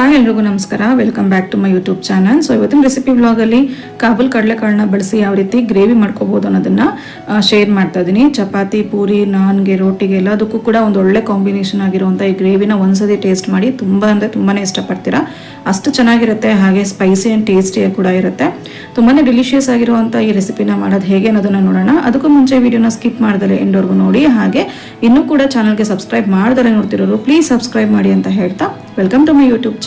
Hi ಎಲ್ರಿಗೂ ನಮಸ್ಕಾರ. Welcome back to my YouTube channel so ಇವತ್ತಿನ ರೆಸಿಪಿ ಬ್ಲಾಗಲ್ಲಿ ಕಾಬೂಲ್ ಕಡಲೆಕಾಳನ್ನ ಬಳಸಿ ಯಾವ ರೀತಿ ಗ್ರೇವಿ ಮಾಡ್ಕೋಬೋದು ಅನ್ನೋದನ್ನ ಶೇರ್ ಮಾಡ್ತಾ ಇದ್ದೀನಿ ಚಪಾತಿ, ಪೂರಿ, ನಾನ್ಗೆ, ರೋಟಿಗೆ ಎಲ್ಲದಕ್ಕೂ ಕೂಡ ಒಂದು ಒಳ್ಳೆ ಕಾಂಬಿನೇಷನ್ ಆಗಿರುವಂಥ ಈ ಗ್ರೇವಿನ ಒಂದ್ಸತಿ ಟೇಸ್ಟ್ ಮಾಡಿ ತುಂಬ ಅಂದರೆ ತುಂಬಾ ಇಷ್ಟಪಡ್ತೀರಾ. ಅಷ್ಟು ಚೆನ್ನಾಗಿರುತ್ತೆ, ಹಾಗೆ ಸ್ಪೈಸಿ ಆ್ಯಂಡ್ ಟೇಸ್ಟಿಯಾಗಿ ಕೂಡ ಇರುತ್ತೆ. ತುಂಬಾ ಡಿಲಿಷಿಯಸ್ ಆಗಿರುವಂಥ ಈ ರೆಸಿಪಿನ ಮಾಡೋದು ಹೇಗೆ ಅನ್ನೋದನ್ನ ನೋಡೋಣ. ಅದಕ್ಕೂ ಮುಂಚೆ ವಿಡಿಯೋನ ಸ್ಕಿಪ್ ಮಾಡಿದರೆ ಎಂಡೋರ್ಗೂ ನೋಡಿ. ಹಾಗೆ ಇನ್ನೂ ಕೂಡ ಚಾನಲ್ಗೆ ಸಬ್ಸ್ಕ್ರೈಬ್ ಮಾಡಿದರೆ ನೋಡ್ತಿರೋರು ಪ್ಲೀಸ್ ಸಬ್ಸ್ಕ್ರೈಬ್ ಮಾಡಿ ಅಂತ ಹೇಳ್ತಾ. ವೆಲ್ಕಮ್ ಟು ಮೈ ಯೂಟ್ಯೂಬ್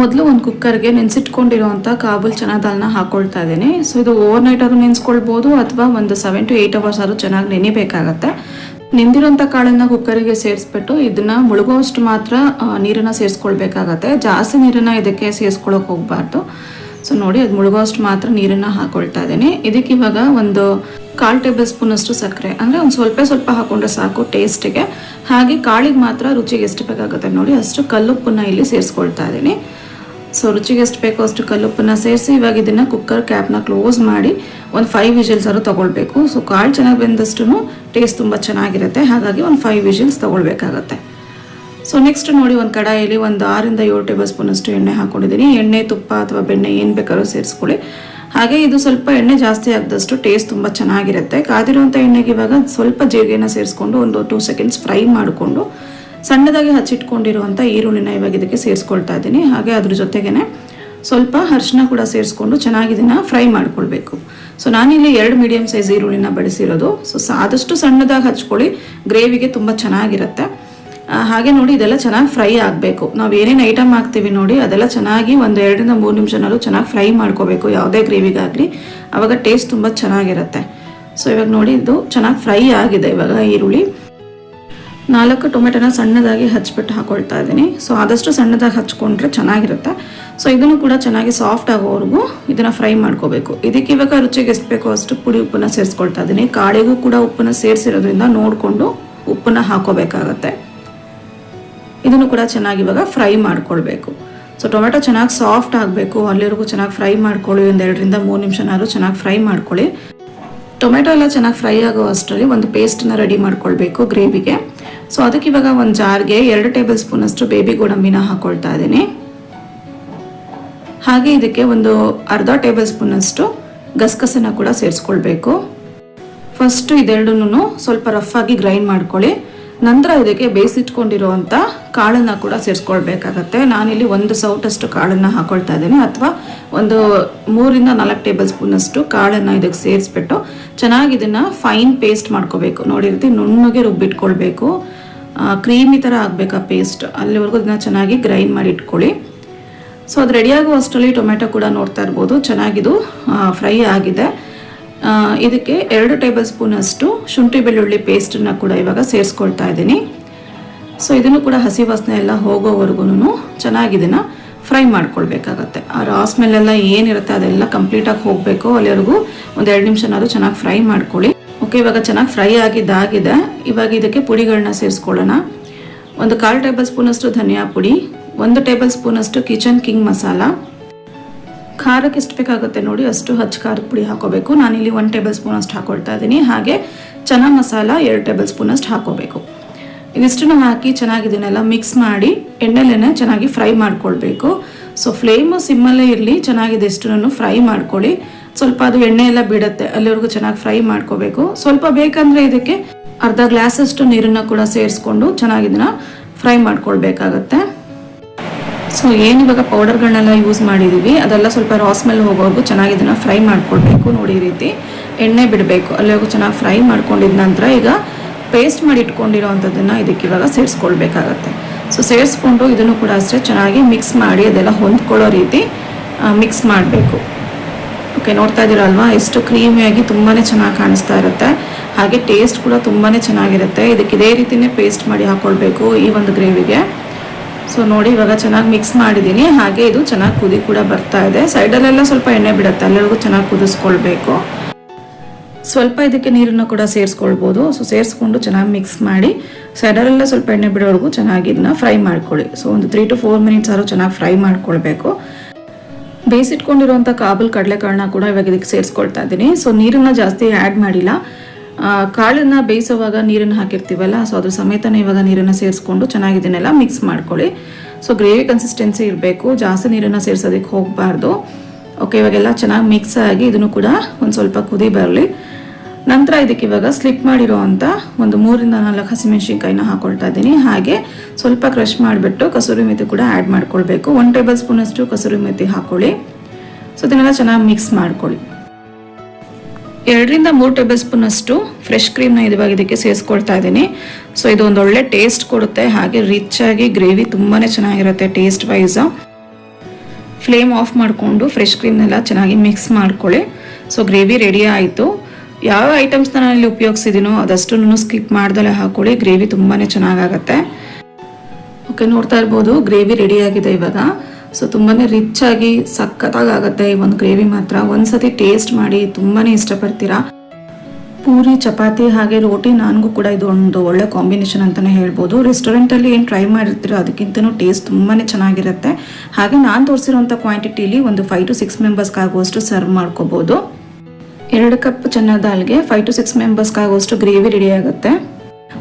ಮೊದಲು ಒಂದು ಕುಕ್ಕರ್ಗೆ ನೆನೆಸಿಟ್ಕೊಂಡಿರುವಂಥ ಕಾಬೂಲ್ ಚೆನ್ನಾಗಿ ದಾಲ್ನ ಹಾಕೊಳ್ತಾ ಇದ್ದೀನಿ. ಸೊ ಇದು ಓವರ್ ನೈಟ್ ಆದರೂ ನೆನೆಸ್ಕೊಳ್ಬೋದು ಅಥವಾ ಒಂದು ಸೆವೆನ್ ಟು ಏಯ್ಟ್ ಅವರ್ಸ್ ಆದರೂ ಚೆನ್ನಾಗಿ ನೆನಿಬೇಕಾಗತ್ತೆ. ನೆಂದಿರೋಂಥ ಕಾಳನ್ನು ಕುಕ್ಕರಿಗೆ ಸೇರಿಸ್ಬಿಟ್ಟು ಇದನ್ನು ಮುಳುಗೋಷ್ಟು ಮಾತ್ರ ನೀರನ್ನು ನೀರನ್ನ ಸೇರಿಸ್ಕೊಳ್ಬೇಕಾಗತ್ತೆ. ಜಾಸ್ತಿ ನೀರನ್ನು ಇದಕ್ಕೆ ಸೇರಿಸ್ಕೊಳಕ್ಕೆ ಹೋಗ್ಬಾರ್ದು. ಸೊ ನೋಡಿ, ಅದು ಮುಳುಗೋಷ್ಟು ಮಾತ್ರ ನೀರನ್ನ ಹಾಕೊಳ್ತಾ ಇದ್ದೀನಿ. ಇದಕ್ಕೆ ಇವಾಗ ಒಂದು ಕಾಲು ಟೇಬಲ್ ಸ್ಪೂನ್ ಅಷ್ಟು ಸಕ್ಕರೆ. ಅಂದರೆ ಒಂದು ಸ್ವಲ್ಪ ಸ್ವಲ್ಪ ಹಾಕೊಂಡ್ರೆ ಸಾಕು ಟೇಸ್ಟಿಗೆ. ಹಾಗೆ ಕಾಳಿಗೆ ಮಾತ್ರ ರುಚಿಗೆ ಎಷ್ಟು ಬೇಕಾಗುತ್ತೆ ನೋಡಿ, ಅಷ್ಟು ಕಲ್ಲುಪ್ಪನ್ನ ಇಲ್ಲಿ ಸೇರಿಸ್ಕೊಳ್ತಾ ಇದ್ದೀನಿ. ಸೊ ರುಚಿಗೆ ಎಷ್ಟು ಬೇಕೋ ಅಷ್ಟು ಕಲ್ಲುಪ್ಪನ್ನ ಸೇರಿಸಿ ಇವಾಗ ಇದನ್ನ ಕುಕ್ಕರ್ ಕ್ಯಾಪ್ನ ಕ್ಲೋಸ್ ಮಾಡಿ ಒಂದು ಫೈವ್ ವಿಜಿಲ್ಸ್ ಆದರೂ ತಗೊಳ್ಬೇಕು. ಸೊ ಕಾಳು ಚೆನ್ನಾಗಿ ಬೆಂದಷ್ಟು ಟೇಸ್ಟ್ ತುಂಬ ಚೆನ್ನಾಗಿರುತ್ತೆ. ಹಾಗಾಗಿ ಒಂದು ಫೈವ್ ವಿಜಿಲ್ಸ್ ತಗೊಳ್ಬೇಕಾಗತ್ತೆ. ಸೊ ನೆಕ್ಸ್ಟ್ ನೋಡಿ ಒಂದು ಕಡಾಯಲ್ಲಿ ಒಂದು ಆರಿಂದ ಏಳು ಟೇಬಲ್ ಸ್ಪೂನ್ ಅಷ್ಟು ಎಣ್ಣೆ ಹಾಕೊಂಡಿದ್ದೀನಿ. ಎಣ್ಣೆ, ತುಪ್ಪ ಅಥವಾ ಬೆಣ್ಣೆ ಏನು ಬೇಕಾದ್ರೂ ಸೇರಿಸ್ಕೊಳ್ಳಿ. ಹಾಗೆ ಇದು ಸ್ವಲ್ಪ ಎಣ್ಣೆ ಜಾಸ್ತಿ ಆಗದಷ್ಟು ಟೇಸ್ಟ್ ತುಂಬ ಚೆನ್ನಾಗಿರುತ್ತೆ. ಕಾದಿರುವಂಥ ಎಣ್ಣೆಗೆ ಇವಾಗ ಸ್ವಲ್ಪ ಜೀರಿಗೆನ ಸೇರಿಸ್ಕೊಂಡು ಒಂದು ಟೂ ಸೆಕೆಂಡ್ಸ್ ಫ್ರೈ ಮಾಡಿಕೊಂಡು, ಸಣ್ಣದಾಗಿ ಹಚ್ಚಿಟ್ಕೊಂಡಿರುವಂಥ ಈರುಳ್ಳಿನ ಇವಾಗ ಇದಕ್ಕೆ ಸೇರಿಸ್ಕೊಳ್ತಾ ಇದ್ದೀನಿ. ಹಾಗೆ ಅದ್ರ ಜೊತೆಗೇನೆ ಸ್ವಲ್ಪ ಅರಿಶಿನ ಕೂಡ ಸೇರಿಸ್ಕೊಂಡು ಚೆನ್ನಾಗಿ ಇದನ್ನ ಫ್ರೈ ಮಾಡ್ಕೊಳ್ಬೇಕು. ಸೊ ನಾನಿಲ್ಲಿ ಎರಡು ಮೀಡಿಯಂ ಸೈಜ್ ಈರುಳ್ಳಿನ ಬಳಸಿರೋದು ಸೊ ಆದಷ್ಟು ಸಣ್ಣದಾಗಿ ಹಚ್ಕೊಳ್ಳಿ. ಗ್ರೇವಿಗೆ ತುಂಬ ಚೆನ್ನಾಗಿರುತ್ತೆ. ಹಾಗೆ ನೋಡಿ ಇದೆಲ್ಲ ಚೆನ್ನಾಗಿ ಫ್ರೈ ಆಗಬೇಕು. ನಾವು ಏನೇನು ಐಟಮ್ ಹಾಕ್ತೀವಿ ನೋಡಿ, ಅದೆಲ್ಲ ಚೆನ್ನಾಗಿ ಒಂದು ಎರಡರಿಂದ ಮೂರು ನಿಮಿಷನಲ್ಲೂ ಚೆನ್ನಾಗಿ ಫ್ರೈ ಮಾಡ್ಕೋಬೇಕು, ಯಾವುದೇ ಗ್ರೇವಿಗಾಗಲಿ. ಆವಾಗ ಟೇಸ್ಟ್ ತುಂಬ ಚೆನ್ನಾಗಿರುತ್ತೆ. ಸೊ ಇವಾಗ ನೋಡಿ ಇದು ಚೆನ್ನಾಗಿ ಫ್ರೈ ಆಗಿದೆ ಇವಾಗ ಈರುಳ್ಳಿ. ನಾಲ್ಕು ಟೊಮೆಟೊನ ಸಣ್ಣದಾಗಿ ಹಚ್ಬಿಟ್ಟು ಹಾಕೊಳ್ತಾ ಇದ್ದೀನಿ. ಸೊ ಆದಷ್ಟು ಸಣ್ಣದಾಗಿ ಹಚ್ಕೊಂಡ್ರೆ ಚೆನ್ನಾಗಿರುತ್ತೆ. ಸೊ ಇದನ್ನು ಕೂಡ ಚೆನ್ನಾಗಿ ಸಾಫ್ಟ್ ಆಗೋವರೆಗೂ ಇದನ್ನು ಫ್ರೈ ಮಾಡ್ಕೋಬೇಕು. ಇದಕ್ಕೆ ಇವಾಗ ರುಚಿಗೆ ಎಷ್ಟು ಬೇಕೋ ಅಷ್ಟು ಪುಡಿ ಉಪ್ಪನ್ನು ಸೇರಿಸ್ಕೊಳ್ತಾ ಇದ್ದೀನಿ. ಕಾಳಿಗೂ ಕೂಡ ಉಪ್ಪನ್ನು ಸೇರಿಸಿರೋದ್ರಿಂದ ನೋಡಿಕೊಂಡು ಉಪ್ಪನ್ನು ಹಾಕೋಬೇಕಾಗತ್ತೆ. ಇದನ್ನು ಕೂಡ ಚೆನ್ನಾಗಿ ಇವಾಗ ಫ್ರೈ ಮಾಡ್ಕೊಳ್ಬೇಕು. ಸೊ ಟೊಮೆಟೊ ಚೆನ್ನಾಗಿ ಸಾಫ್ಟ್ ಆಗಬೇಕು. ಅಲ್ಲಿವರೆಗೂ ಚೆನ್ನಾಗಿ ಫ್ರೈ ಮಾಡ್ಕೊಳ್ಳಿ. ಒಂದು ಎರಡರಿಂದ ಮೂರು ನಿಮಿಷನಾದ್ರೂ ಚೆನ್ನಾಗಿ ಫ್ರೈ ಮಾಡ್ಕೊಳ್ಳಿ. ಟೊಮೆಟೊ ಎಲ್ಲ ಚೆನ್ನಾಗಿ ಫ್ರೈ ಆಗೋ ಅಷ್ಟರಲ್ಲಿ ಒಂದು ಪೇಸ್ಟನ್ನ ರೆಡಿ ಮಾಡ್ಕೊಳ್ಬೇಕು ಗ್ರೇವಿಗೆ. ಸೊ ಅದಕ್ಕೆ ಇವಾಗ ಒಂದು ಜಾರ್ಗೆ ಎರಡು ಟೇಬಲ್ ಸ್ಪೂನ್ ಅಷ್ಟು ಬೇಬಿ ಗೋಡಂಬಿನ ಹಾಕೊಳ್ತಾ ಇದ್ದೀನಿ. ಹಾಗೆ ಇದಕ್ಕೆ ಒಂದು ಅರ್ಧ ಟೇಬಲ್ ಸ್ಪೂನ್ ಅಷ್ಟು ಗಸಗಸನ ಕೂಡ ಸೇರಿಸ್ಕೊಳ್ಬೇಕು. ಫಸ್ಟು ಇದೆರಡನ್ನೂ ಸ್ವಲ್ಪ ರಫ್ ಆಗಿ ಗ್ರೈಂಡ್ ಮಾಡ್ಕೊಳ್ಳಿ. ನಂತರ ಇದಕ್ಕೆ ಬೇಯಿಸಿಟ್ಕೊಂಡಿರುವಂಥ ಕಾಳನ್ನು ಕೂಡ ಸೇರಿಸ್ಕೊಳ್ಬೇಕಾಗತ್ತೆ. ನಾನಿಲ್ಲಿ ಒಂದು ಸೌಟಷ್ಟು ಕಾಳನ್ನು ಹಾಕೊಳ್ತಾ ಇದ್ದೀನಿ. ಅಥವಾ ಒಂದು ಮೂರಿಂದ ನಾಲ್ಕು ಟೇಬಲ್ ಸ್ಪೂನ್ ಅಷ್ಟು ಕಾಳನ್ನ ಇದಕ್ಕೆ ಸೇರಿಸ್ಬಿಟ್ಟು ಚೆನ್ನಾಗಿ ಇದನ್ನು ಫೈನ್ ಪೇಸ್ಟ್ ಮಾಡ್ಕೋಬೇಕು. ನೋಡಿ ಈ ರೀತಿ ನುಣ್ಣಗೆ ರುಬ್ಬಿಟ್ಕೊಳ್ಬೇಕು. ಕ್ರೀಮಿ ಥರ ಆಗಬೇಕು ಆ ಪೇಸ್ಟ್? ಅಲ್ಲಿವರೆಗೂ ಇದನ್ನು ಚೆನ್ನಾಗಿ ಗ್ರೈಂಡ್ ಮಾಡಿ ಇಟ್ಕೊಳ್ಳಿ. ಸೊ, ಅದು ರೆಡಿಯಾಗುವಷ್ಟರಲ್ಲಿ ಟೊಮೆಟೊ ಕೂಡ ನೋಡ್ತಾ ಇರ್ಬೋದು. ಚೆನ್ನಾಗಿದು ಫ್ರೈ ಆಗಿದೆ. ಇದಕ್ಕೆ ಎರಡು ಟೇಬಲ್ ಸ್ಪೂನಷ್ಟು ಶುಂಠಿ ಬೆಳ್ಳುಳ್ಳಿ ಪೇಸ್ಟನ್ನ ಕೂಡ ಇವಾಗ ಸೇರಿಸ್ಕೊಳ್ತಾ ಇದ್ದೀನಿ. ಸೊ ಇದನ್ನು ಕೂಡ ಹಸಿ ವಾಸನೆ ಎಲ್ಲ ಹೋಗೋವರೆಗೂ ಚೆನ್ನಾಗಿ ಇದನ್ನ ಫ್ರೈ ಮಾಡ್ಕೊಳ್ಬೇಕಾಗತ್ತೆ. ಆ ರಾ ಸ್ಮೆಲ್ಲೆಲ್ಲ ಏನಿರುತ್ತೆ ಅದೆಲ್ಲ ಕಂಪ್ಲೀಟಾಗಿ ಹೋಗಬೇಕು. ಅಲ್ಲಿವರೆಗೂ ಒಂದು ಎರಡು ನಿಮಿಷನಾದರೂ ಚೆನ್ನಾಗಿ ಫ್ರೈ ಮಾಡ್ಕೊಳ್ಳಿ. ಓಕೆ ಇವಾಗ ಚೆನ್ನಾಗಿ ಫ್ರೈ ಆಗಿದ್ದಾಗಿದೆ. ಇವಾಗ ಇದಕ್ಕೆ ಪುಡಿಗಳನ್ನ ಸೇರಿಸ್ಕೊಳ್ಳೋಣ. ಒಂದು ಕಾಲು ಟೇಬಲ್ ಸ್ಪೂನಷ್ಟು ಧನಿಯಾ ಪುಡಿ, ಒಂದು ಟೇಬಲ್ ಸ್ಪೂನಷ್ಟು ಕಿಚನ್ ಕಿಂಗ್ ಮಸಾಲ ಖಾರಕ್ಕೆ ಎಷ್ಟು ಬೇಕಾಗುತ್ತೆ ನೋಡಿ, ಅಷ್ಟು ಹಚ್ಚ ಖಾರದ ಪುಡಿ ಹಾಕೋಬೇಕು. ನಾನಿಲ್ಲಿ ಒನ್ ಟೇಬಲ್ ಸ್ಪೂನ್ ಅಷ್ಟು ಹಾಕೊಳ್ತಾ ಇದ್ದೀನಿ. ಹಾಗೆ ಚನಾ ಮಸಾಲ ಎರಡು ಟೇಬಲ್ ಸ್ಪೂನ್ ಅಷ್ಟು ಹಾಕೋಬೇಕು. ಇದಿಷ್ಟನ್ನು ಹಾಕಿ ಚೆನ್ನಾಗಿ ಇದನ್ನೆಲ್ಲ ಮಿಕ್ಸ್ ಮಾಡಿ ಎಣ್ಣೆಲೇನೆ ಚೆನ್ನಾಗಿ ಫ್ರೈ ಮಾಡ್ಕೊಳ್ಬೇಕು. ಸೊ ಫ್ಲೇಮು ಸಿಮ್ಮಲ್ಲೇ ಇರಲಿ, ಚೆನ್ನಾಗಿದೆ ಇಷ್ಟನ್ನು ಫ್ರೈ ಮಾಡ್ಕೊಳ್ಳಿ. ಸ್ವಲ್ಪ ಅದು ಎಣ್ಣೆ ಎಲ್ಲ ಬಿಡುತ್ತೆ, ಅಲ್ಲಿವರೆಗೂ ಚೆನ್ನಾಗಿ ಫ್ರೈ ಮಾಡ್ಕೋಬೇಕು. ಸ್ವಲ್ಪ ಬೇಕಂದರೆ ಇದಕ್ಕೆ ಅರ್ಧ ಗ್ಲಾಸಷ್ಟು ನೀರನ್ನು ಕೂಡ ಸೇರಿಸ್ಕೊಂಡು ಚೆನ್ನಾಗಿ ಇದನ್ನ ಫ್ರೈ ಮಾಡ್ಕೊಳ್ಬೇಕಾಗತ್ತೆ. ಸೊ ಏನು ಇವಾಗ ಪೌಡರ್ಗಳನ್ನೆಲ್ಲ ಯೂಸ್ ಮಾಡಿದ್ದೀವಿ ಅದೆಲ್ಲ ಸ್ವಲ್ಪ ರಾ ಸ್ಮೆಲ್ ಹೋಗೋವರೆಗೂ ಚೆನ್ನಾಗಿ ಇದನ್ನು ಫ್ರೈ ಮಾಡ್ಕೊಳ್ಬೇಕು ನೋಡಿ ಈ ರೀತಿ. ಎಣ್ಣೆ ಬಿಡಬೇಕು ಅಲ್ಲಿವರೆಗೂ ಚೆನ್ನಾಗಿ ಫ್ರೈ ಮಾಡ್ಕೊಂಡಿದ ನಂತರ ಈಗ ಪೇಸ್ಟ್ ಮಾಡಿ ಇಟ್ಕೊಂಡಿರೋ ಅಂಥದ್ದನ್ನು ಇದಕ್ಕೆ ಇವಾಗ ಸೇರಿಸ್ಕೊಳ್ಬೇಕಾಗತ್ತೆ. ಸೊ ಸೇರಿಸ್ಕೊಂಡು ಇದನ್ನು ಕೂಡ ಅಷ್ಟೇ ಚೆನ್ನಾಗಿ ಮಿಕ್ಸ್ ಮಾಡಿ ಅದೆಲ್ಲ ಹೊಂದ್ಕೊಳ್ಳೋ ರೀತಿ ಮಿಕ್ಸ್ ಮಾಡಬೇಕು. ಓಕೆ ನೋಡ್ತಾ ಇದ್ದೀರಲ್ವಾ ಎಷ್ಟು ಕ್ರೀಮಿಯಾಗಿ ತುಂಬಾ ಚೆನ್ನಾಗಿ ಕಾಣಿಸ್ತಾ ಇರುತ್ತೆ. ಹಾಗೆ ಟೇಸ್ಟ್ ಕೂಡ ತುಂಬಾ ಚೆನ್ನಾಗಿರುತ್ತೆ. ಇದಕ್ಕೆ ಇದೇ ರೀತಿಯೇ ಪೇಸ್ಟ್ ಮಾಡಿ ಹಾಕ್ಕೊಳ್ಬೇಕು ಈ ಒಂದು ಗ್ರೇವಿಗೆ ಸೊ ನೋಡಿ, ಇವಾಗ ಚೆನ್ನಾಗಿ ಮಿಕ್ಸ್ ಮಾಡಿದ್ದೀನಿ. ಹಾಗೆ ಇದು ಚೆನ್ನಾಗಿ ಕುದಿ ಕೂಡ ಬರ್ತಾ ಇದೆ. ಸೈಡಲ್ಲೆಲ್ಲ ಸ್ವಲ್ಪ ಎಣ್ಣೆ ಬಿಡುತ್ತೆ. ಅಲ್ಲಿವರೆಗೂ ಚೆನ್ನಾಗಿ ಕುದಿಸ್ಕೊಳ್ಬೇಕು. ಸ್ವಲ್ಪ ಇದಕ್ಕೆ ನೀರನ್ನು ಕೂಡ ಸೇರಿಸ್ಕೊಳ್ಬೋದು. ಸೊ ಸೇರಿಸ್ಕೊಂಡು ಚೆನ್ನಾಗಿ ಮಿಕ್ಸ್ ಮಾಡಿ ಸೈಡಲ್ಲೆಲ್ಲ ಸ್ವಲ್ಪ ಎಣ್ಣೆ ಬಿಡೋವರೆಗೂ ಚೆನ್ನಾಗಿ ಇದನ್ನ ಫ್ರೈ ಮಾಡ್ಕೊಳ್ಳಿ. ಸೊ ಒಂದು ತ್ರೀ ಟು ಫೋರ್ ಮಿನಿಟ್ಸ್ ಆದರೂ ಚೆನ್ನಾಗಿ ಫ್ರೈ ಮಾಡ್ಕೊಳ್ಬೇಕು. ಬೇಯಿಸಿಟ್ಕೊಂಡಿರುವಂಥ ಕಾಬಲ್ ಕಡಲೆಕಾಳನ್ನ ಕೂಡ ಇವಾಗ ಇದಕ್ಕೆ ಸೇರಿಸ್ಕೊಳ್ತಾ ಇದ್ದೀನಿ. ಸೊ ನೀರನ್ನು ಜಾಸ್ತಿ ಆ್ಯಡ್ ಮಾಡಿಲ್ಲ. ಕಾಳನ್ನ ಬೇಯಿಸೋವಾಗ ನೀರನ್ನು ಹಾಕಿರ್ತೀವಲ್ಲ ಸೊ ಅದ್ರ ಸಮೇತನೇ ಇವಾಗ ನೀರನ್ನು ಸೇರಿಸ್ಕೊಂಡು ಚೆನ್ನಾಗಿ ಇದನ್ನೆಲ್ಲ ಮಿಕ್ಸ್ ಮಾಡ್ಕೊಳ್ಳಿ. ಸೊ ಗ್ರೇವಿ ಕನ್ಸಿಸ್ಟೆನ್ಸಿ ಇರಬೇಕು, ಜಾಸ್ತಿ ನೀರನ್ನು ಸೇರಿಸೋದಕ್ಕೆ ಹೋಗಬಾರ್ದು. ಓಕೆ ಇವಾಗೆಲ್ಲ ಚೆನ್ನಾಗಿ ಮಿಕ್ಸ್ ಆಗಿ ಇದನ್ನು ಕೂಡ ಒಂದು ಸ್ವಲ್ಪ ಕುದಿ ಬರಲಿ. ನಂತರ ಇದಕ್ಕೆ ಇವಾಗ ಸ್ಲಿಪ್ ಮಾಡಿರೋ ಅಂಥ ಒಂದು ಮೂರಿಂದ ನಾಲ್ಕು ಹಸಿಮೆಣಸಿನ್ಕಾಯಿನ ಹಾಕೊಳ್ತಾ ಇದ್ದೀನಿ. ಹಾಗೆ ಸ್ವಲ್ಪ ಕ್ರಷ್ ಮಾಡಿಬಿಟ್ಟು ಕಸೂರಿ ಮೆಥಿ ಕೂಡ ಆ್ಯಡ್ ಮಾಡ್ಕೊಳ್ಬೇಕು. ಒನ್ ಟೇಬಲ್ ಸ್ಪೂನಷ್ಟು ಕಸೂರಿ ಮೆಥಿ ಹಾಕೊಳ್ಳಿ. ಸೊ ಇದನ್ನೆಲ್ಲ ಚೆನ್ನಾಗಿ ಮಿಕ್ಸ್ ಮಾಡ್ಕೊಳ್ಳಿ. ಎರಡರಿಂದ ಮೂರು ಟೇಬಲ್ ಸ್ಪೂನ್ ಅಷ್ಟು ಫ್ರೆಶ್ ಕ್ರೀಮ್ನ ಇವಾಗ ಇದಕ್ಕೆ ಸೇರಿಸ್ಕೊಳ್ತಾ ಇದ್ದೀನಿ. ಸೊ ಇದು ಒಂದು ಒಳ್ಳೆ ಟೇಸ್ಟ್ ಕೊಡುತ್ತೆ. ಹಾಗೆ ರಿಚ್ ಆಗಿ ಗ್ರೇವಿ ತುಂಬಾ ಚೆನ್ನಾಗಿರುತ್ತೆ ಟೇಸ್ಟ್ ವೈಸ್ ಫ್ಲೇಮ್ ಆಫ್ ಮಾಡಿಕೊಂಡು ಫ್ರೆಶ್ ಕ್ರೀಮ್ನೆಲ್ಲ ಚೆನ್ನಾಗಿ ಮಿಕ್ಸ್ ಮಾಡ್ಕೊಳ್ಳಿ. ಸೊ ಗ್ರೇವಿ ರೆಡಿ ಆಯಿತು. ಯಾವ ಐಟಮ್ಸ್ನ ನಾನು ಇಲ್ಲಿ ಉಪಯೋಗಿಸಿದ್ದೀನೋ ಅದಷ್ಟು ಸ್ಕಿಪ್ ಮಾಡ್ದಲೇ ಹಾಕೊಳ್ಳಿ. ಗ್ರೇವಿ ತುಂಬಾ ಚೆನ್ನಾಗಾಗತ್ತೆ. ಓಕೆ ನೋಡ್ತಾ ಇರ್ಬೋದು. ಗ್ರೇವಿ ರೆಡಿ ಆಗಿದೆ ಇವಾಗ. ಸೊ ತುಂಬಾ ರಿಚ್ ಆಗಿ ಸಖತ್ತಾಗಿ ಆಗುತ್ತೆ ಈ ಒಂದು ಗ್ರೇವಿ ಮಾತ್ರ. ಒಂದ್ಸತಿ ಟೇಸ್ಟ್ ಮಾಡಿ ತುಂಬಾ ಇಷ್ಟಪಡ್ತೀರಾ? ಪೂರಿ, ಚಪಾತಿ ಹಾಗೆ ರೋಟಿ ನನಗೂ ಕೂಡ ಇದು ಒಂದು ಒಳ್ಳೆ ಕಾಂಬಿನೇಷನ್ ಅಂತಲೇ ಹೇಳ್ಬೋದು. ರೆಸ್ಟೋರೆಂಟಲ್ಲಿ ಏನು ಟ್ರೈ ಮಾಡಿರ್ತೀರೋ ಅದಕ್ಕಿಂತನೂ ಟೇಸ್ಟ್ ತುಂಬಾ ಚೆನ್ನಾಗಿರುತ್ತೆ. ಹಾಗೆ ನಾನು ತೋರಿಸಿರೋಂಥ ಕ್ವಾಂಟಿಟಿಲಿ ಒಂದು ಫೈವ್ ಟು ಸಿಕ್ಸ್ ಮೆಂಬರ್ಸ್ಗಾಗುವಷ್ಟು ಸರ್ವ್ ಮಾಡ್ಕೋಬೋದು. ಎರಡು ಕಪ್ ಚೆನ್ನ ದಾಲ್ಗೆ ಫೈವ್ ಟು ಸಿಕ್ಸ್ ಮೆಂಬರ್ಸ್ಗಾಗುವಷ್ಟು ಗ್ರೇವಿ ರೆಡಿ ಆಗುತ್ತೆ.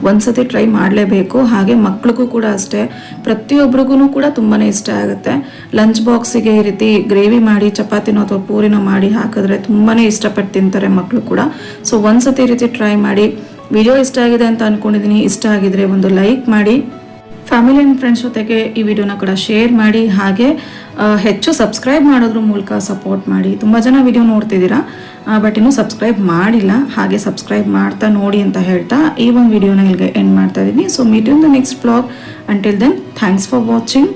ಒಂದ್ಸತಿ ಟ್ರೈ ಮಾಡಲೇಬೇಕು. ಹಾಗೆ ಮಕ್ಳಿಗೂ ಕೂಡ ಅಷ್ಟೇ. ಪ್ರತಿಯೊಬ್ಬರಿಗೂ ಕೂಡ ತುಂಬಾ ಇಷ್ಟ ಆಗುತ್ತೆ. ಲಂಚ್ ಬಾಕ್ಸಿಗೆ ಈ ರೀತಿ ಗ್ರೇವಿ ಮಾಡಿ, ಚಪಾತಿನೋ ಅಥವಾ ಪೂರಿನೋ ಮಾಡಿ ಹಾಕಿದ್ರೆ ತುಂಬಾ ಇಷ್ಟಪಟ್ಟು ತಿಂತಾರೆ ಮಕ್ಕಳು ಕೂಡ. ಸೊ ಒಂದ್ಸತಿ ಈ ರೀತಿ ಟ್ರೈ ಮಾಡಿ. ವಿಡಿಯೋ ಇಷ್ಟ ಆಗಿದೆ ಅಂತ ಅನ್ಕೊಂಡಿದ್ದೀನಿ ಇಷ್ಟ ಆಗಿದ್ರೆ ಒಂದು ಲೈಕ್ ಮಾಡಿ. ಫ್ಯಾಮಿಲಿ ಆ್ಯಂಡ್ ಫ್ರೆಂಡ್ಸ್ ಜೊತೆಗೆ ಈ ವಿಡಿಯೋನ ಕೂಡ ಶೇರ್ ಮಾಡಿ, ಹಾಗೆ ಹೆಚ್ಚು ಸಬ್ಸ್ಕ್ರೈಬ್ ಮಾಡೋದ್ರ ಮೂಲಕ ಸಪೋರ್ಟ್ ಮಾಡಿ. ತುಂಬ ಜನ ವಿಡಿಯೋ ನೋಡ್ತಿದ್ದೀರಾ ಬಟ್ ಇನ್ನೂ ಸಬ್ಸ್ಕ್ರೈಬ್ ಮಾಡಿಲ್ಲ, ಹಾಗೆ ಸಬ್ಸ್ಕ್ರೈಬ್ ಮಾಡ್ತಾ ನೋಡಿ ಅಂತ ಹೇಳ್ತಾ ಈ ಒಂದು ವಿಡಿಯೋನ ಇಲ್ಲಿಗೆ ಎಂಡ್ ಮಾಡ್ತಾ ಇದ್ದೀನಿ. So meet in the next blog until then thanks for watching